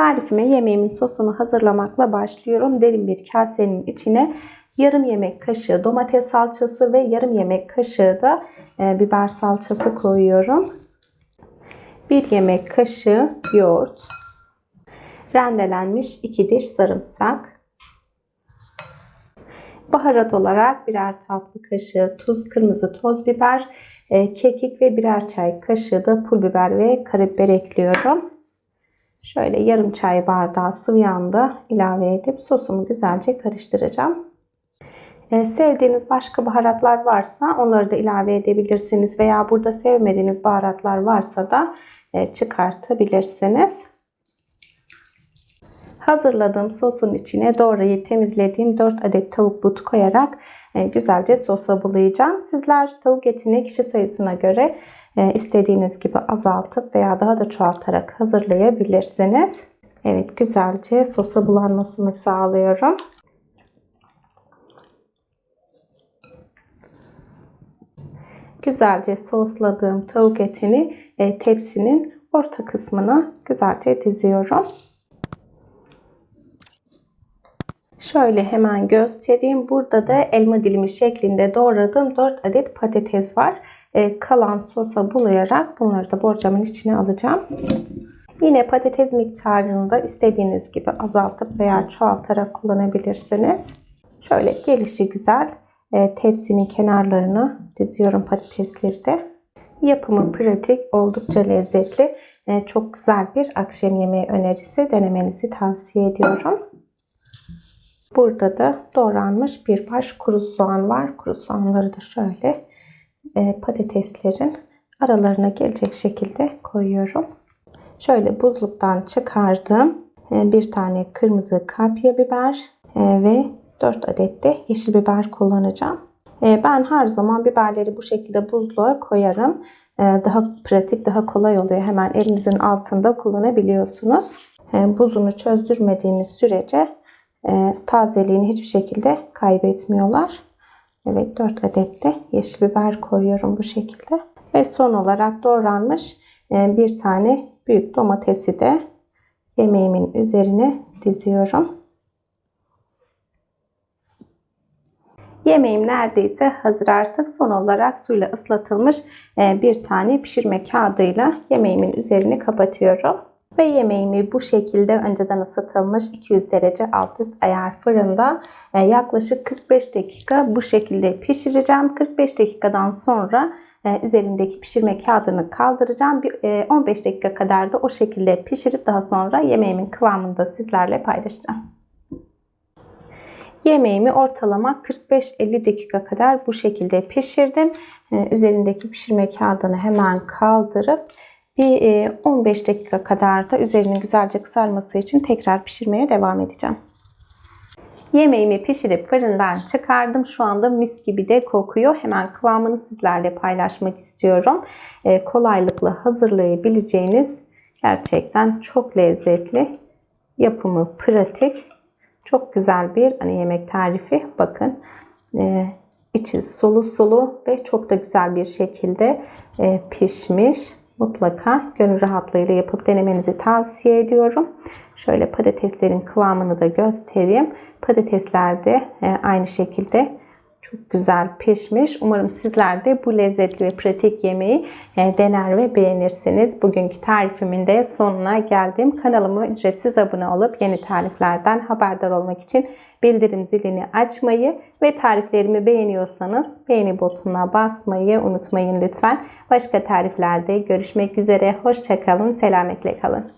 Tarifime yemeğimin sosunu hazırlamakla başlıyorum. Derin bir kasenin içine yarım yemek kaşığı domates salçası ve yarım yemek kaşığı da e, biber salçası koyuyorum. Bir yemek kaşığı yoğurt, rendelenmiş 2 diş sarımsak, baharat olarak birer tatlı kaşığı tuz, kırmızı toz biber, e, kekik ve birer çay kaşığı da pul biber ve karabiber ekliyorum. Şöyle yarım çay bardağı sıvı yağını da ilave edip sosumu güzelce karıştıracağım. Ee, sevdiğiniz başka baharatlar varsa onları da ilave edebilirsiniz veya burada sevmediğiniz baharatlar varsa da e, çıkartabilirsiniz. Hazırladığım sosun içine doğrayıp temizlediğim 4 adet tavuk butu koyarak e, güzelce sosa bulayacağım. Sizler tavuk etini kişi sayısına göre e, istediğiniz gibi azaltıp veya daha da çoğaltarak hazırlayabilirsiniz. Evet güzelce sosa bulanmasını sağlıyorum. Güzelce sosladığım tavuk etini e, tepsinin orta kısmına güzelce diziyorum. Şöyle hemen göstereyim. Burada da elma dilimi şeklinde doğradığım 4 adet patates var. E, kalan sosa bulayarak bunları da borcamın içine alacağım. Yine patates miktarını da istediğiniz gibi azaltıp veya çoğaltarak kullanabilirsiniz. Şöyle gelişi güzel e, tepsinin kenarlarına diziyorum patatesleri de. Yapımı pratik, oldukça lezzetli. E, çok güzel bir akşam yemeği önerisi denemenizi tavsiye ediyorum. Burada da doğranmış bir baş kuru soğan var. Kuru soğanları da şöyle e, patateslerin aralarına gelecek şekilde koyuyorum. Şöyle buzluktan çıkardım. E, bir tane kırmızı kapya biber e, ve 4 adet de yeşil biber kullanacağım. E, ben her zaman biberleri bu şekilde buzluğa koyarım. E, daha pratik, daha kolay oluyor. Hemen elinizin altında kullanabiliyorsunuz. E, buzunu çözdürmediğiniz sürece e, tazeliğini hiçbir şekilde kaybetmiyorlar. Evet 4 adet de yeşil biber koyuyorum bu şekilde. Ve son olarak doğranmış e, bir tane büyük domatesi de yemeğimin üzerine diziyorum. Yemeğim neredeyse hazır artık. Son olarak suyla ıslatılmış e, bir tane pişirme kağıdıyla yemeğimin üzerini kapatıyorum. Ve yemeğimi bu şekilde önceden ısıtılmış 200 derece alt üst ayar fırında e, yaklaşık 45 dakika bu şekilde pişireceğim. 45 dakikadan sonra e, üzerindeki pişirme kağıdını kaldıracağım. 15 e, dakika kadar da o şekilde pişirip daha sonra yemeğimin kıvamını da sizlerle paylaşacağım. Yemeğimi ortalama 45-50 dakika kadar bu şekilde pişirdim. Üzerindeki pişirme kağıdını hemen kaldırıp bir 15 e, dakika kadar da üzerinin güzelce kızarması için tekrar pişirmeye devam edeceğim. Yemeğimi pişirip fırından çıkardım. Şu anda mis gibi de kokuyor. Hemen kıvamını sizlerle paylaşmak istiyorum. E, kolaylıkla hazırlayabileceğiniz gerçekten çok lezzetli, yapımı pratik, çok güzel bir hani yemek tarifi. Bakın e, içi sulu sulu ve çok da güzel bir şekilde e, pişmiş mutlaka gönül rahatlığıyla yapıp denemenizi tavsiye ediyorum. Şöyle patateslerin kıvamını da göstereyim. Patatesler de e, aynı şekilde çok güzel pişmiş. Umarım sizler de bu lezzetli ve pratik yemeği e, dener ve beğenirsiniz. Bugünkü tarifimin de sonuna geldim. Kanalıma ücretsiz abone olup yeni tariflerden haberdar olmak için bildirim zilini açmayı ve tariflerimi beğeniyorsanız beğeni butonuna basmayı unutmayın lütfen. Başka tariflerde görüşmek üzere. Hoşçakalın, selametle kalın.